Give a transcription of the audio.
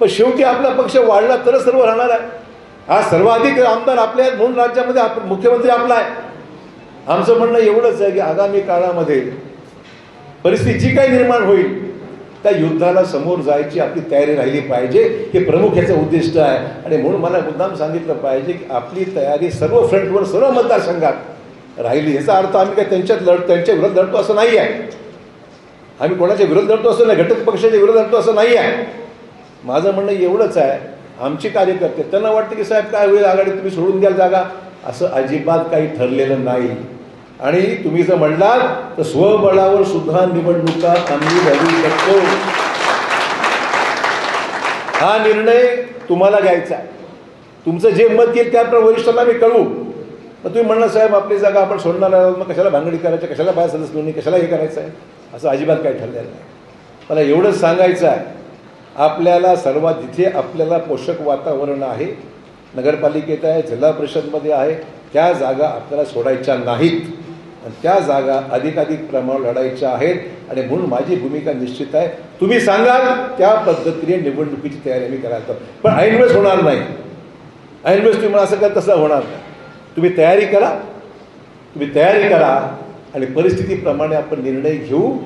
पण शेवटी आपला पक्ष वाढला तरच सर्व राहणार आहे. हा सर्वाधिक आमदार आपले आहेत म्हणून राज्यामध्ये आप मुख्यमंत्री आपला आहे. आमचं म्हणणं एवढंच आहे की आगामी काळामध्ये परिस्थिती जी काही निर्माण होईल त्या युद्धाला समोर जायची आपली तयारी राहिली पाहिजे. हे प्रमुख याचं उद्दिष्ट आहे. आणि म्हणून मला मुद्दाम सांगितलं पाहिजे की आपली तयारी सर्व फ्रंटवर सर्व मतदारसंघात राहिली. याचा अर्थ आम्ही काय त्यांच्यात लढ त्यांच्या विरोधात लढतो असं नाही आहे. आम्ही कोणाच्या विरोध लढतो असं नाही. घटक पक्षाच्या विरोध लढतो असं नाही आहे. माझं म्हणणं एवढंच आहे आमचे कार्यकर्ते त्यांना वाटतं की साहेब काय होईल आघाडी तुम्ही सोडून द्याल जागा? असं अजिबात काही ठरलेलं नाही. आणि तुम्ही जर म्हणलात तर स्वबळावर सुद्धा निवडणुका आम्ही लढू शकतो. हा निर्णय तुम्हाला घ्यायचा आहे. तुमचं जे मत येईल त्याप्रमाणे वरिष्ठांना मी कळवू. मग तुम्ही म्हणणार साहेब आपली जागा आपण सोडणार आहोत. मग कशाला भांगडी करायचं कशाला बाहेर सदस्य नोंदणी कशाला हे करायचं आहे? असं अजिबात काही ठरलेलं नाही. मला एवढंच सांगायचं आहे आपल्याला सर्वात जिथे आपल्याला पोषक वातावरण आहे नगरपालिकेत आहे जिल्हा परिषदमध्ये आहे त्या जागा आपल्याला सोडायच्या नाहीत. आणि त्या जागा अधिकाधिक प्रमाणावर लढायच्या आहेत. आणि म्हणून माझी भूमिका निश्चित आहे. तुम्ही सांगाल त्या पद्धतीने निवडणुकीची तयारी आम्ही करायला पण ऐनवेळेस होणार नाही. ऐनवेळेस तुम्ही मला असं करा तसं होणार नाही. तुम्ही तयारी करा. तुम्ही तयारी करा. आणि परिस्थितीप्रमाणे आपण निर्णय घेऊ.